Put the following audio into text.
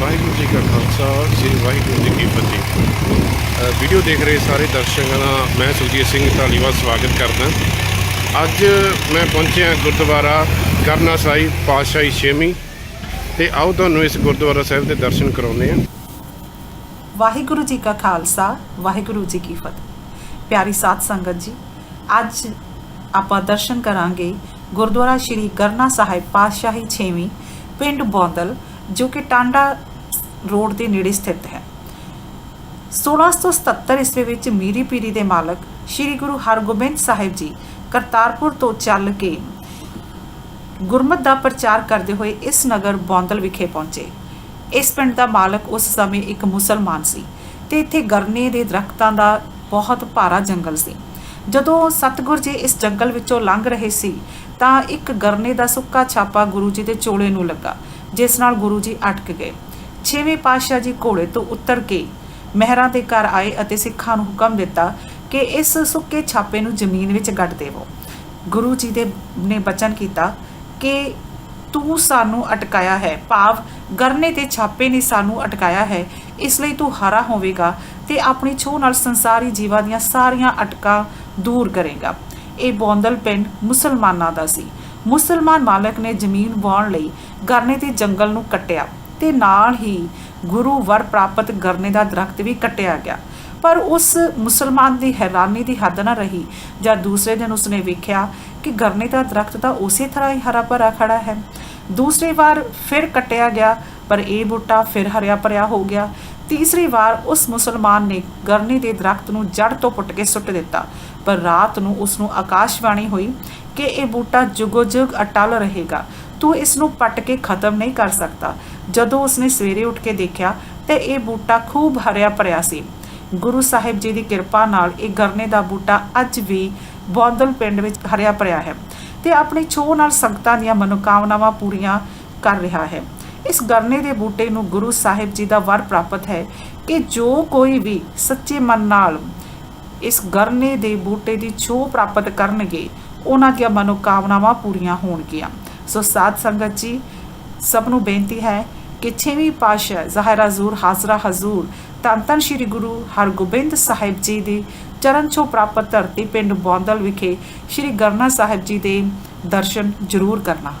ਵਾਹਿਗੁਰੂ ਜੀ ਕਾ ਖਾਲਸਾ ਸ੍ਰੀ ਵਾਹਿਗੁਰੂ ਜੀ ਕੀ ਫਤਿਹ। ਵੀਡੀਓ ਦੇਖ ਰਹੇ ਸਾਰੇ ਦਰਸ਼ਕਾਂ ਦਾ ਮੈਂ ਸੁਖਜੀਤ ਸਿੰਘ ਧਾਲੀਵਾਲ ਸਵਾਗਤ ਕਰਦਾ। ਅੱਜ ਮੈਂ ਪਹੁੰਚਿਆ ਗੁਰਦੁਆਰਾ ਕਰਨਾ ਸਾਹਿਬ, ਪਾਤਸ਼ਾਹੀ ਛੇਵੀਂ। ਤੇ ਆਓ ਤੁਹਾਨੂੰ ਇਸ ਗੁਰਦੁਆਰਾ ਸਾਹਿਬ ਦੇ ਦਰਸ਼ਨ ਕਰਾਉਂਦੇ ਹਾਂ। ਵਾਹਿਗੁਰੂ ਜੀ ਕਾ ਖਾਲਸਾ, ਵਾਹਿਗੁਰੂ ਜੀ ਕੀ ਫਤਿਹ। ਪਿਆਰੀ ਸਾਧ ਸੰਗਤ ਜੀ, ਅੱਜ ਆਪਾਂ ਦਰਸ਼ਨ ਕਰਾਂਗੇ ਗੁਰਦੁਆਰਾ ਸ਼੍ਰੀ ਕਰਨਾ ਸਾਹਿਬ ਪਾਤਸ਼ਾਹੀ 6ਵੀਂ ਪਿੰਡ ਬੌਂਦਲ, ਜੋ ਕਿ ਟਾਂਡਾ ਰੋਡ ਦੇ ਨੇੜੇ ਸਥਿਤ ਹੈ। 1677 ਈਸਵੀ ਵਿੱਚ ਮੀਰੀ ਪੀਰੀ ਦੇ ਮਾਲਕ ਸ਼੍ਰੀ ਗੁਰੂ ਹਰਗੋਬਿੰਦ ਸਾਹਿਬ ਜੀ ਕਰਤਾਰਪੁਰ ਤੋਂ ਚੱਲ ਕੇ ਗੁਰਮਤ ਦਾ ਪ੍ਰਚਾਰ ਕਰਦੇ ਹੋਏ ਇਸ ਨਗਰ ਬੌਂਦਲ ਵਿਖੇ ਪਹੁੰਚੇ। ਇਸ ਪਿੰਡ ਦਾ ਮਾਲਕ ਉਸ ਸਮੇਂ ਇੱਕ ਮੁਸਲਮਾਨ ਸੀ ਤੇ ਇੱਥੇ ਗਰਨੇ ਦੇ ਦਰਖਤਾਂ ਦਾ ਬਹੁਤ ਭਾਰਾ ਜੰਗਲ ਸੀ। ਜਦੋਂ ਸਤਗੁਰ ਜੀ ਇਸ ਜੰਗਲ ਵਿੱਚੋਂ ਲੰਘ ਰਹੇ ਸੀ ਤਾਂ ਇੱਕ ਗਰਨੇ ਦਾ ਸੁੱਕਾ ਛਾਪਾ ਗੁਰੂ ਜੀ ਦੇ ਚੋਲੇ ਨੂੰ ਲੱਗਾ, ਜਿਸ ਨਾਲ ਗੁਰੂ ਜੀ ਅਟਕ ਗਏ। ਛੇਵੇਂ ਪਾਤਸ਼ਾਹ ਜੀ ਘੋੜੇ ਤੋਂ ਉਤਰ ਕੇ ਮਹਿਰਾਂ ਦੇ ਘਰ ਆਏ ਅਤੇ ਸਿੱਖਾਂ ਨੂੰ ਹੁਕਮ ਦਿੱਤਾ ਕਿ ਇਸ ਸੁੱਕੇ ਛਾਪੇ ਨੂੰ ਜ਼ਮੀਨ ਵਿੱਚ ਗੱਡ ਦੇਵੋ। ਗੁਰੂ ਜੀ ਦੇ ਨੇ ਬਚਨ ਕੀਤਾ ਕਿ ਤੂੰ ਸਾਨੂੰ ਅਟਕਾਇਆ ਹੈ, ਭਾਵ ਗਰਨੇ ਤੇ ਛਾਪੇ ਨੇ ਸਾਨੂੰ ਅਟਕਾਇਆ ਹੈ, ਇਸ ਲਈ ਤੂੰ ਹਰਾ ਹੋਵੇਗਾ ਤੇ ਆਪਣੀ ਛੋਹ ਨਾਲ ਸੰਸਾਰੀ ਜੀਵਾਂ ਦੀਆਂ ਸਾਰੀਆਂ ਅਟਕਾਂ ਦੂਰ ਕਰੇਗਾ। ਇਹ ਬੌਂਦਲ ਪਿੰਡ ਮੁਸਲਮਾਨਾਂ ਦਾ ਸੀ। ਮੁਸਲਮਾਨ ਮਾਲਕ ਨੇ ਜ਼ਮੀਨ ਵਾਉਣ ਲਈ ਗਰਨੇ ਦੇ ਜੰਗਲ ਨੂੰ ਕੱਟਿਆ। ਤੇ ਨਾਲ ਹੀ ਗੁਰੂ ਵਰ ਪ੍ਰਾਪਤ ਗਰਨੇ ਦਾ ਦਰਖਤ ਵੀ ਕੱਟਿਆ ਗਿਆ। ਪਰ ਉਸ ਮੁਸਲਮਾਨ ਦੀ ਹੈਰਾਨੀ ਦੀ ਹੱਦ ਨਾ ਰਹੀ ਜਦ ਦੂਸਰੇ ਦਿਨ ਉਸਨੇ ਵੇਖਿਆ ਕਿ ਗਰਨੇ ਦਾ ਦਰਖਤ ਤਾਂ ਉਸੇ ਤਰ੍ਹਾਂ ਹੀ ਹਰਾ ਭਰਾ ਖੜਾ ਹੈ। ਦੂਸਰੀ ਵਾਰ ਫਿਰ ਕੱਟਿਆ ਗਿਆ, ਪਰ ਇਹ ਬੂਟਾ ਫਿਰ ਹਰਿਆ ਭਰਿਆ ਹੋ ਗਿਆ। ਤੀਸਰੀ ਵਾਰ ਉਸ ਮੁਸਲਮਾਨ ਨੇ ਗਰਨੇ ਦੇ ਦਰਖਤ ਨੂੰ ਜੜ ਤੋਂ ਪੁੱਟ ਕੇ ਸੁੱਟ ਦਿੱਤਾ। ਪਰ ਰਾਤ ਨੂੰ ਉਸ ਨੂੰ ਆਕਾਸ਼ਬਾਣੀ ਹੋਈ ਕਿ ਇਹ ਬੂਟਾ ਜੁਗੋ ਜੁਗ ਅਟਲ ਰਹੇਗਾ। ਤੂੰ ਇਸ ਨੂੰ ਪੱਟ ਕੇ ਖਤਮ ਨਹੀਂ ਕਰ ਸਕਦਾ। ਜਦੋਂ ਉਸਨੇ ਸਵੇਰੇ ਉੱਠ ਕੇ ਦੇਖਿਆ ਤੇ ਇਹ ਬੂਟਾ ਖੂਬ ਹਰਿਆ ਭਰਿਆ ਸੀ। ਗੁਰੂ ਸਾਹਿਬ ਜੀ ਦੀ ਕਿਰਪਾ ਨਾਲ ਇਹ ਗਰਨੇ ਦਾ ਬੂਟਾ ਅੱਜ ਵੀ ਬੌਂਦਲ ਪਿੰਡ ਵਿੱਚ ਹਰਿਆ ਭਰਿਆ ਹੈ ਤੇ ਆਪਣੀ ਛੋਹ ਨਾਲ ਸੰਗਤਾਂ ਦੀਆਂ ਮਨੋਕਾਮਨਾਵਾਂ ਪੂਰੀਆਂ ਕਰ ਰਿਹਾ ਹੈ। ਇਸ ਗਰਨੇ ਦੇ ਬੂਟੇ ਨੂੰ ਗੁਰੂ ਸਾਹਿਬ ਜੀ ਦਾ ਵਰ ਪ੍ਰਾਪਤ ਹੈ ਕਿ ਜੋ ਕੋਈ ਵੀ ਸੱਚੇ ਮਨ ਨਾਲ ਇਸ ਗਰਨੇ ਦੇ ਬੂਟੇ ਦੀ ਛੋਹ ਪ੍ਰਾਪਤ ਕਰਨਗੇ, ਉਹਨਾਂ ਦੀਆਂ ਮਨੋਕਾਮਨਾਵਾਂ ਪੂਰੀਆਂ ਹੋਣਗੀਆਂ। ਸੋ ਸਾਧ ਸੰਗਤ ਜੀ, ਸਭ ਨੂੰ ਬੇਨਤੀ ਹੈ ਕਿ ਛੇਵੀਂ ਪਾਤਸ਼ਾਹ ਜ਼ਹਿਰਾ ਜ਼ੂਰ ਹਾਜ਼ਰਾ ਹਜ਼ੂਰ, ਧੰਨ ਧੰਨ ਸ੍ਰੀ ਗੁਰੂ ਹਰਗੋਬਿੰਦ ਸਾਹਿਬ ਜੀ ਦੀ ਚਰਨ ਛੋਹ ਪ੍ਰਾਪਤ ਧਰਤੀ ਪਿੰਡ ਬੌਂਦਲ ਵਿਖੇ ਸ੍ਰੀ ਗਰਨਾ ਸਾਹਿਬ ਜੀ ਦੇ ਦਰਸ਼ਨ ਜ਼ਰੂਰ ਕਰਨਾ।